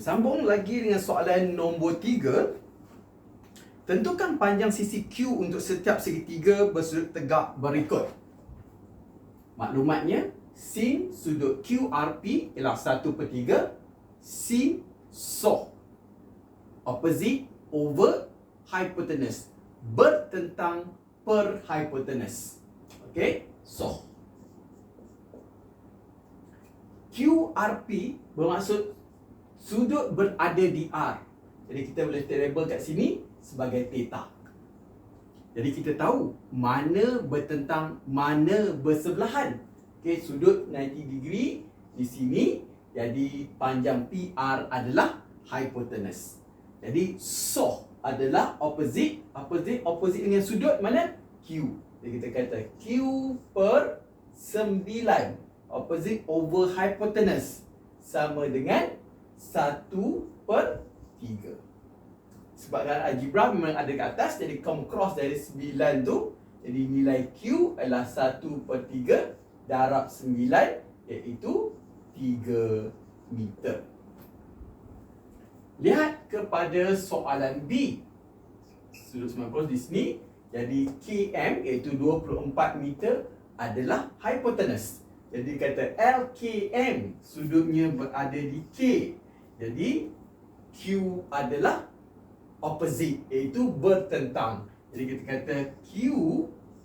Sambung lagi dengan soalan nombor 3. Tentukan panjang sisi Q untuk setiap segitiga bersudut tegak berikut. Maklumatnya, sin sudut QRP ialah 1 per 3 sin SOH. Opposite over hypotenuse. Bertentang per hypotenuse. Okay? SOH. QRP bermaksud sudut berada di R. Jadi kita boleh label kat sini sebagai theta. Jadi kita tahu mana bertentang, mana bersebelahan. Okey, sudut 90 degree di sini. Jadi panjang PR adalah hypotenuse. Jadi SOH adalah opposite. Opposite opposite dengan sudut mana? Q. Jadi kita kata Q per 9. Opposite over hypotenuse sama dengan 1 per 3 Sebab dalam algebra memang ada kat atas Jadi come cross dari 9 tu Jadi nilai Q adalah 1 per 3 Darab 9 Iaitu 3 meter. Lihat kepada soalan B. Sudut 9 cross di sini Jadi KM iaitu 24 meter adalah hypotenuse. Jadi kata LKM sudutnya berada di K jadi Q adalah opposite iaitu bertentang. Jadi kita kata Q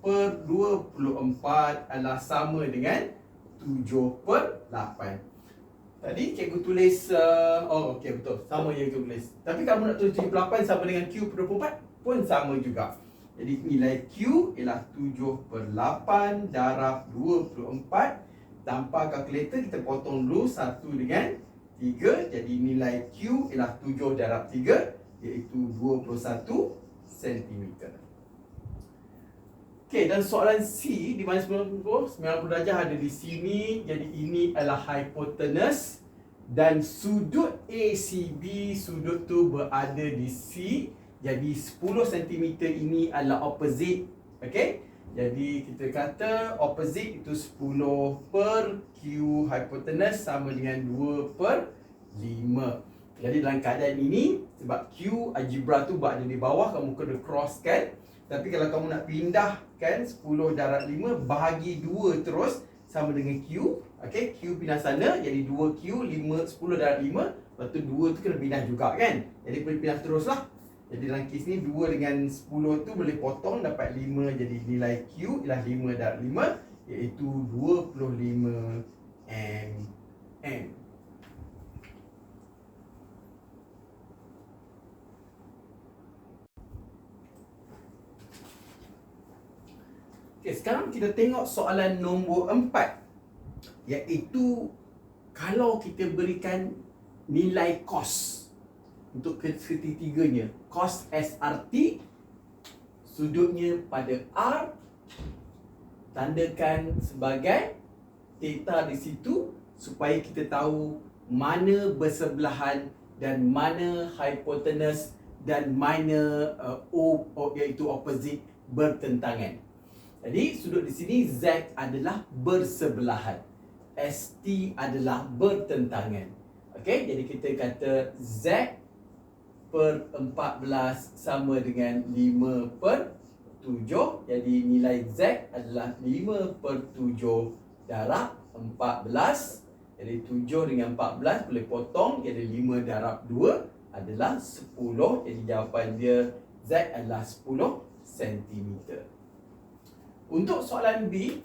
per 24 adalah sama dengan 7 per 8. Tadi cikgu tulis uh, oh okey betul. Sama yang cikgu tulis. Tapi kamu nak tulis 78 sama dengan Q per 24 pun sama juga. Jadi nilai Q ialah 7 per 8 darab 24 tanpa kalkulator kita potong dulu satu dengan 3 jadi nilai Q ialah 7 darab 3 iaitu 21 cm. Okey dan soalan C di mana 90 90 darjah ada di sini jadi ini adalah hypotenuse dan sudut ACB sudut tu berada di C jadi 10 cm ini adalah opposite okey jadi kita kata opposite itu 10 per Q hypotenuse sama dengan 2 per 5. Jadi dalam keadaan ini sebab Q algebra tu berada di bawah kamu kena crosskan. Tapi kalau kamu nak pindahkan 10 darab 5 bahagi 2 terus sama dengan Q. Okey, Q pindah sana jadi 2Q 5 10 darab 5. Lepas tu 2 tu kena pindah juga kan. Jadi boleh pindah teruslah. Jadi dalam kes ni 2 dengan 10 tu boleh potong dapat 5 jadi nilai Q ialah 5 darab 5 iaitu 25 mm. Okay, sekarang kita tengok soalan nombor 4 iaitu kalau kita berikan nilai kos untuk ketiga-tiganya cos SRT sudutnya pada R tandakan sebagai theta di situ supaya kita tahu mana bersebelahan dan mana hypotenuse dan mana uh, O, iaitu opposite bertentangan. Jadi sudut di sini Z adalah bersebelahan. ST adalah bertentangan. Okey, jadi kita kata Z per 14 sama dengan 5 per 7 Jadi nilai Z adalah 5 per 7 darab 14 Jadi 7 dengan 14 boleh potong Jadi 5 darab 2 adalah 10 Jadi jawapan dia Z adalah 10 cm Untuk soalan B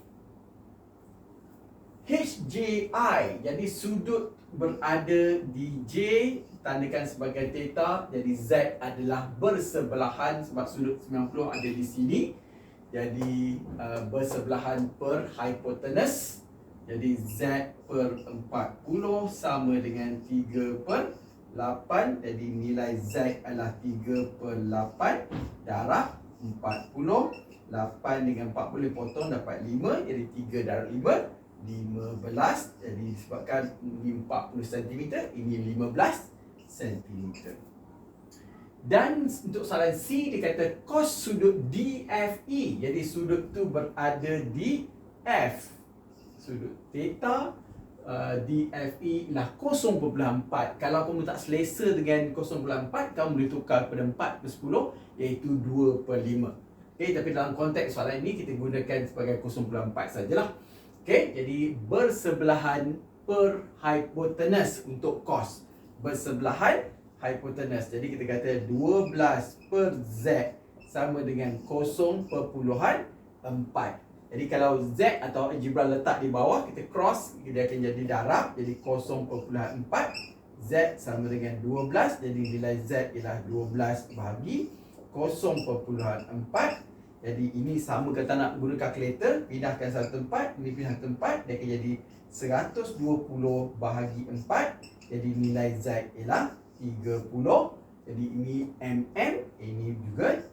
HJI Jadi sudut berada di J tandakan sebagai theta jadi Z adalah bersebelahan sebab sudut 90 ada di sini. Jadi uh, bersebelahan per hypotenuse jadi Z per 40 sama dengan 3 per 8 jadi nilai Z adalah 3 per 8 darab 40 8 dengan 4 boleh potong dapat 5 jadi 3 darab 5 15 jadi disebabkan ini 40 cm ini 15 cm. Dan untuk soalan C dia kata cos sudut DFE. Jadi sudut tu berada di F. Sudut theta uh, DFE ialah 0.4 Kalau kamu tak selesa dengan 0.4 Kamu boleh tukar pada 4 per 10 Iaitu 2 per 5 Okay, tapi dalam konteks soalan ini kita gunakan sebagai 0.4 sajalah. Okay, jadi bersebelahan per hypotenuse untuk cos. Bersebelahan hypotenuse. Jadi kita kata 12 per Z sama dengan 0.4. Jadi kalau Z atau algebra letak di bawah, kita cross, dia akan jadi darab. Jadi 0.4. Z sama dengan 12. Jadi nilai Z ialah 12 bahagi 0.4. Jadi ini sama kata nak guna kalkulator Pindahkan satu tempat Ini pindah tempat Dia akan jadi 120 bahagi 4 Jadi nilai Z ialah 30 Jadi ini mm Ini juga 30 mm